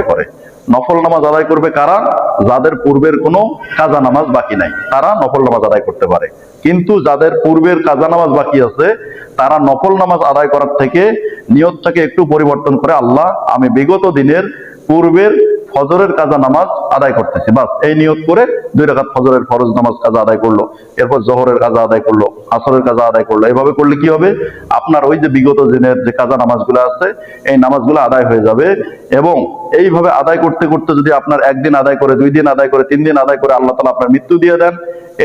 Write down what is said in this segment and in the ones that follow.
করে। নফল নামাজ আদায় করবে কারা? যাদের পূর্বের কোনো কাজা নামাজ বাকি নাই, তারা নফল নামাজ আদায় করতে পারে। কিন্তু যাদের পূর্বের কাজা নামাজ বাকি আছে, তারা নফল নামাজ আদায় করার থেকে নিয়তটাকে একটু পরিবর্তন করে, আল্লাহ, আমি বিগত দিনের পূর্বের ফজরের কাজা নামাজ আদায় করতেছে। বাস, এই নিয়ত করে দুই রাকাত ফজরের ফরজ নামাজ কাজা আদায় করল। এরপর জহরের কাজা আদায় করল, আসরের কাজা আদায় করল। এভাবে করলে কি হবে? আপনার ওই যে বিগত দিনের যে কাজা নামাজগুলো আছে, এই নামাজগুলো আদায় হয়ে যাবে এবং এইভাবে আদায় করতে করতে যদি আপনার একদিন আদায় করে, দুই দিন আদায় করে, তিন দিন আদায় করে আল্লাহ তালা আপনার মৃত্যু দিয়ে দেন।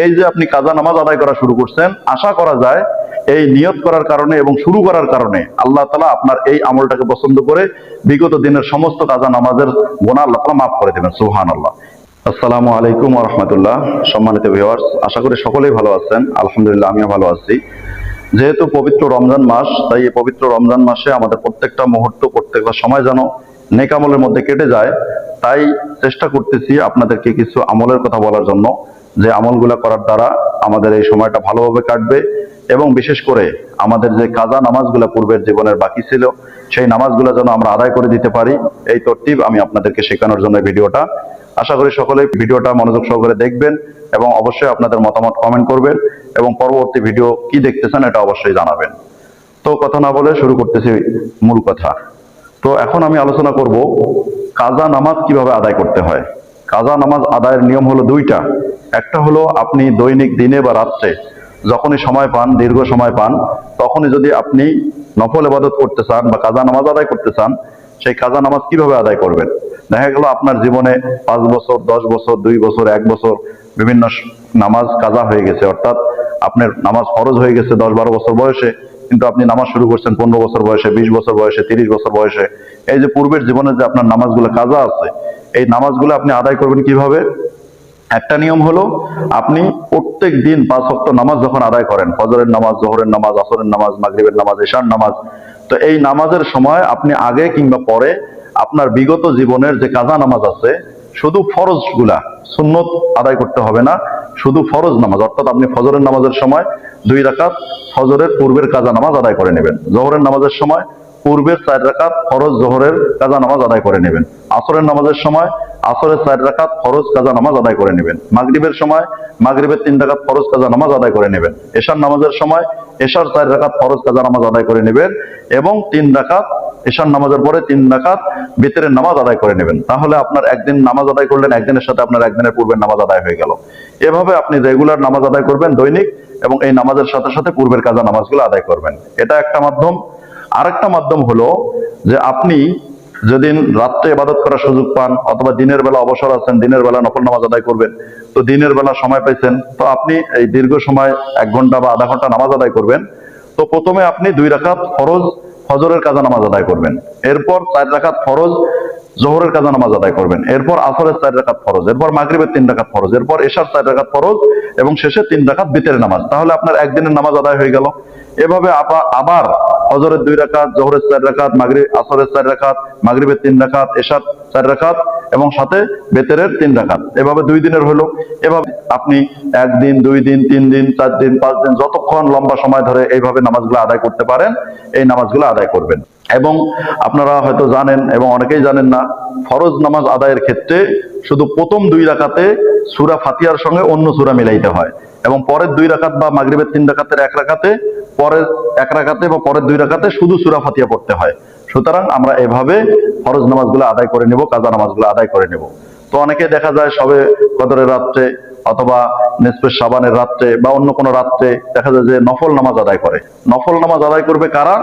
এই যে আপনি কাজা নামাজ আদায় করা শুরু করছেন, আশা করা যায় এই নিয়ত করার কারণে এবং শুরু করার কারণে আল্লাহ তালা আপনার এই আমলটাকে পছন্দ করে বিগত দিনের সমস্ত কাজা নামাজের গোনা আল্লাহ তালা মাফ করে দেবেন সুহান আল্লাহ আসসালামু আলাইকুম রহমতুল্লাহ। সম্মানিত ভিউয়ার্স আশা করি সকলেই ভালো আছেন। আলহামদুলিল্লাহ, আমিও ভালো আছি। যেহেতু পবিত্র রমজান মাস, তাই এই পবিত্র রমজান মাসে আমাদের প্রত্যেকটা মুহূর্ত, প্রত্যেকটা সময় যেন নেকামলের মধ্যে কেটে যায়, তাই চেষ্টা করতেছি আপনাদেরকে কিছু আমলের কথা বলার জন্য। যে আমলগুলা করার দ্বারা আমাদের এই সময়টা ভালোভাবে কাটবে এবং বিশেষ করে আমাদের যে কাজা নামাজগুলা পূর্বের জীবনের বাকি ছিল, সেই নামাজগুলো যেন আমরা আদায় করে দিতে পারি, এই তরতিব আমি আপনাদেরকে শেখানোর জন্য ভিডিওটা। আশা করি সকলে ভিডিওটা মনোযোগ সহকারে দেখবেন এবং অবশ্যই আপনাদের মতামত কমেন্ট করবেন এবং পরবর্তী ভিডিও কি দেখতেছেন এটা অবশ্যই জানাবেন। তো কথা না বলে শুরু করতেছি মূল কথা। তো এখন আমি আলোচনা করব কাজা নামাজ কীভাবে আদায় করতে হয়। কাজা নামাজ আদায়ের নিয়ম হলো দুইটা। একটা হলো আপনি দৈনিক দিনে বা রাত্রে যখনই সময় পান, দীর্ঘ সময় পান, তখনই যদি আপনি নফল ইবাদত করতে চান বা কাজা নামাজ আদায় করতে চান, সেই কাজা নামাজ কীভাবে আদায় করবেন? দেখা গেল আপনার জীবনে পাঁচ বছর, দশ বছর, দুই বছর, এক বছর বিভিন্ন নামাজ কাজা হয়ে গেছে। অর্থাৎ আপনার নামাজ ফরজ হয়ে গেছে দশ বারো বছর বয়সে, কিন্তু আপনি নামাজ শুরু করছেন পনেরো বছর বয়সে, বিশ বছর বয়সে, তিরিশ বছর বয়সে। এই যে পূর্বের জীবনে যে আপনার নামাজগুলো কাজা আছে, এই নামাজগুলো আপনি আদায় করবেন কীভাবে? একটা নিয়ম হলো, আপনি প্রত্যেক দিন পাঁচ ওয়াক্ত নামাজ যখন আদায় করেন, ফজরের নামাজ, জোহরের নামাজ, আসরের নামাজ, মাগরিবের নামাজ এশার নামাজ, তো এই নামাজের সময় আপনি আগে কিংবা পরে আপনার বিগত জীবনের যে কাজা নামাজ আছে, শুধু ফরজগুলা সুন্নত আদায় করতে হবে না, শুধু ফরজ নামাজ, অর্থাৎ আপনি ফজরের নামাজের সময় দুই রাকাত, ফজরের পূর্বের কাজা নামাজ আদায় করে নেবেন। জোহরের নামাজের সময় পূর্বের চার রাকাত, ফরজ, জোহরের কাজা নামাজ আদায় করে নেবেন। আসরের নামাজের সময় আসরের চার রাকাত ফরজ কাজা নামাজ আদায় করে নেবেন। মাগরিবের সময়, মাগরিবের তিন রাকাত ফরজ কাজা নামাজ আদায় করে নেবেন। এশার নামাজের সময়, এশার চার রাকাত ফরজ কাজা নামাজ আদায় করে নেবেন এবং তিন রাকাত, এশার নামাজের পরে তিন রাকাত বেতেরের নামাজ আদায় করে নেবেন। তাহলে আপনার একদিন নামাজ আদায় করলেন, একদিনের সাথে আপনার একদিনের পূর্বের নামাজ আদায় হয়ে গেল। এভাবে আপনি রেগুলার নামাজ আদায় করবেন দৈনিক এবং এই নামাজের সাথে সাথে পূর্বের কাজা নামাজগুলো আদায় করবেন। এটা একটা মাধ্যম। আরেকটা মাধ্যম হলো যে আপনি যেদিন রাত্রে ইবাদত করার সুযোগ পান অথবা দিনের বেলা অবসর আছেন, দিনের বেলা নফল নামাজ আদায় করবেন, তো দিনের বেলা সময় পাইছেন, তো আপনি এই দীর্ঘ সময় এক ঘণ্টা বা আধা ঘণ্টা নামাজ আদায় করবেন, তো প্রথমে আপনি দুই রাকাত ফরজ, ফজরের কাজা নামাজ আদায় করবেন, এরপর চার রাকাত ফরজ, জোহরের কাজা নামাজ আদায় করবেন, এরপর আসরের চার রাকাত ফরজ, এরপর মাগরিবের তিন রাকাত ফরজ, এরপর এশার চার রাকাত ফরজ এবং শেষে তিন রাকাত বিতের নামাজ, তাহলে আপনার একদিনের নামাজ আদায় হয়ে গেল। এভাবে আবা- আবার ফজরের দুই রাকাত, জোহরের চার রাকাত মাগরিব আসরের চার রাকাত, মাগরিবের তিন রাকাত, এশার চার রাকাত এবং সাথে বেতেরের তিন রাকাত। এভাবে দুই দিনের হলো। এভাবে আপনি একদিন, দুই দিন, তিন দিন, চার দিন, পাঁচ দিন, যতক্ষণ লম্বা সময় ধরে এইভাবে নামাজগুলো আদায় করতে পারেন, এই নামাজগুলো আদায় করবেন। এবং আপনারা হয়তো জানেন এবং অনেকেই জানেন না, ফরজ নামাজ আদায়ের ক্ষেত্রে শুধু প্রথম দুই রাকাতে সুরা ফাতিয়ার সঙ্গে অন্য সুরা মিলাইতে হয়। এবং পরের দুই রাকাত বা মাগরিবের তিন রাকাতের এক রাকাতে, পরের এক রাকাতে বা পরের দুই রাকাতে শুধু সুরা ফাতিয়া পড়তে হয়। সুতরাং আমরা এভাবে ফরজ নামাজগুলো আদায় করে নেব, কাজা নামাজগুলো আদায় করে নেব। তো অনেকে দেখা যায় সবে কদরের রাত্রে অথবা নেসপের সাবানের রাত্রে বা অন্য কোনো রাত্রে দেখা যায় যে নফল নামাজ আদায় করে। নফল নামাজ আদায় করবে কারা?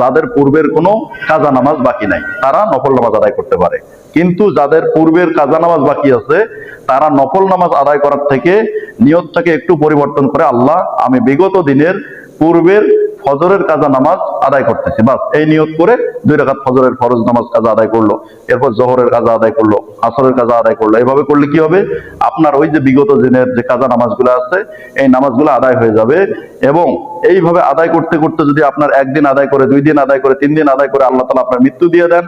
যাদের পূর্বের কোনো কাজা নামাজ বাকি নাই। তারা নফল নামাজ আদায় করতে পারে। কিন্তু যাদের পূর্বের কাজা নামাজ বাকি আছে, তারা নফল নামাজ আদায় করার থেকে নিয়তটাকে একটু পরিবর্তন করে আল্লাহ আমি বিগত দিনের পূর্বের ফজরের কাজা নামাজ আদায় করতেছি। বাস, এই নিয়ত করে দুই রাকাত ফজরের ফরজ নামাজ কাজা আদায় করল, এরপর জহরের কাজা আদায় করল, আসরের কাজা আদায় করল। এভাবে করলে কি হবে? আপনার ওই যে বিগত দিনের যে কাজা নামাজগুলো আছে, এই নামাজগুলো আদায় হয়ে যাবে এবং এইভাবে আদায় করতে করতে যদি আপনার একদিন আদায় করে, দুই দিন আদায় করে, তিন দিন আদায় করে আল্লাহ তালা আপনার মৃত্যু দিয়ে দেন।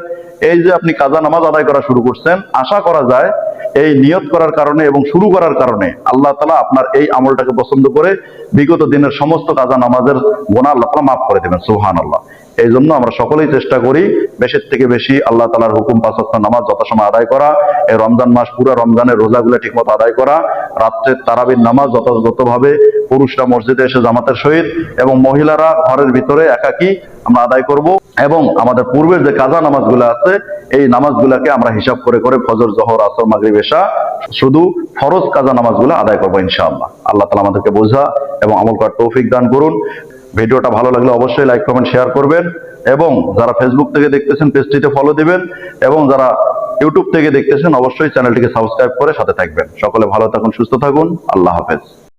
এই যে আপনি কাজা নামাজ আদায় করা শুরু করছেন, আশা করা যায় এই নিয়ত করার কারণে এবং শুরু করার কারণে আল্লাহ তালা আপনার এই আমলটাকে পছন্দ করে বিগত দিনের সমস্ত কাজা নামাজের গোনা আল্লাহ তালা মাফ করে দেবেন সুহান আল্লাহ এই জন্য আমরা সকলেই চেষ্টা করি বেশির থেকে বেশি আল্লাহ তালার হুকুম পাঁচ ওয়াক্ত নামাজ যথাসময় আদায় করা এই রমজান মাস পুরো রমজানের রোজাগুলো ঠিকমতো আদায় করা, রাত্রে তারাবির নামাজ যথাযথভাবে পুরুষরা মসজিদে এসে জামাতের সহিত এবং মহিলারা ঘরের ভিতরে একাকি আমরা আদায় করব। এবং আমাদের পূর্বের যে কাজা নামাজগুলো আছে, এই নামাজগুলোকে আমরা হিসাব করে করে ফজর, জহর, আসর, মাগরিব, এশা শুধু ফরজ কাজা নামাজগুলো আদায় করব ইনশাআল্লাহ। আল্লাহ তালা আমাদেরকে বোঝা এবং আমল করার তৌফিক দান করুন। ভিডিওটা ভালো লাগলে অবশ্যই লাইক, কমেন্ট, শেয়ার করবেন এবং যারা ফেসবুক থেকে দেখতেছেন, পেজটিতে ফলো দিবেন এবং যারা ইউটিউব থেকে দেখতেছেন, অবশ্যই চ্যানেলটিকে সাবস্ক্রাইব করে সাথে থাকবেন। সকলে ভালো থাকুন, সুস্থ থাকুন। আল্লাহ হাফেজ।